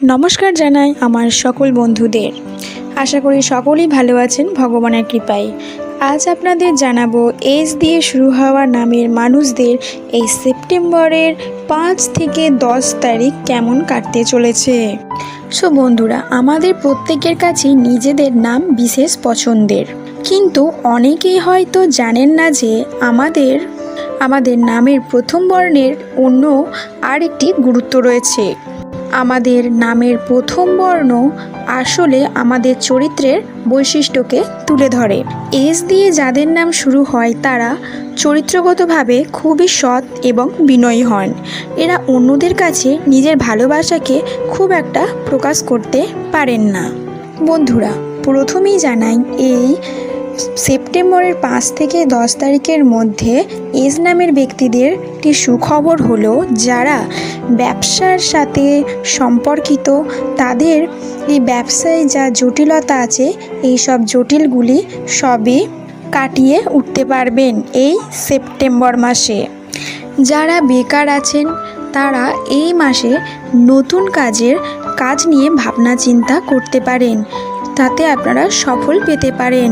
নমস্কার জানাই আমার সকল বন্ধুদের। আশা করি সকলেই ভালো আছেন ভগবানের কৃপায়। আজ আপনাদের জানাব এস দিয়ে শুরু হওয়া নামের মানুষদের এই সেপ্টেম্বরের পাঁচ থেকে দশ তারিখ কেমন কাটতে চলেছে। সো বন্ধুরা, আমাদের প্রত্যেকের কাছেই নিজেদের নাম বিশেষ পছন্দের। কিন্তু অনেকেই হয়তো জানেন না যে আমাদের আমাদের নামের প্রথম বর্ণের অন্য আরেকটি গুরুত্ব রয়েছে। আমাদের নামের প্রথম বর্ণ আসলে আমাদের চরিত্রের বৈশিষ্ট্যকে তুলে ধরে। এস দিয়ে যাদের নাম শুরু হয় তারা চরিত্রগতভাবে খুবই সৎ এবং বিনয়ী হন। এরা অন্যদের কাছে নিজের ভালোবাসাকে খুব একটা প্রকাশ করতে পারেন না। বন্ধুরা, প্রথমেই জানাই এই সেপ্টেম্বরের পাঁচ থেকে দশ তারিখের মধ্যে এস নামের ব্যক্তিদের একটি সুখবর হলো যারা ব্যবসার সাথে সম্পর্কিত, তাদের এই ব্যবসায় যা জটিলতা আছে, এই সব জটিলগুলি সবই কাটিয়ে উঠতে পারবেন এই সেপ্টেম্বর মাসে। যারা বেকার আছেন, তারা এই মাসে নতুন কাজের কাজ নিয়ে ভাবনা চিন্তা করতে পারেন। তাতে আপনারা সফল পেতে পারেন।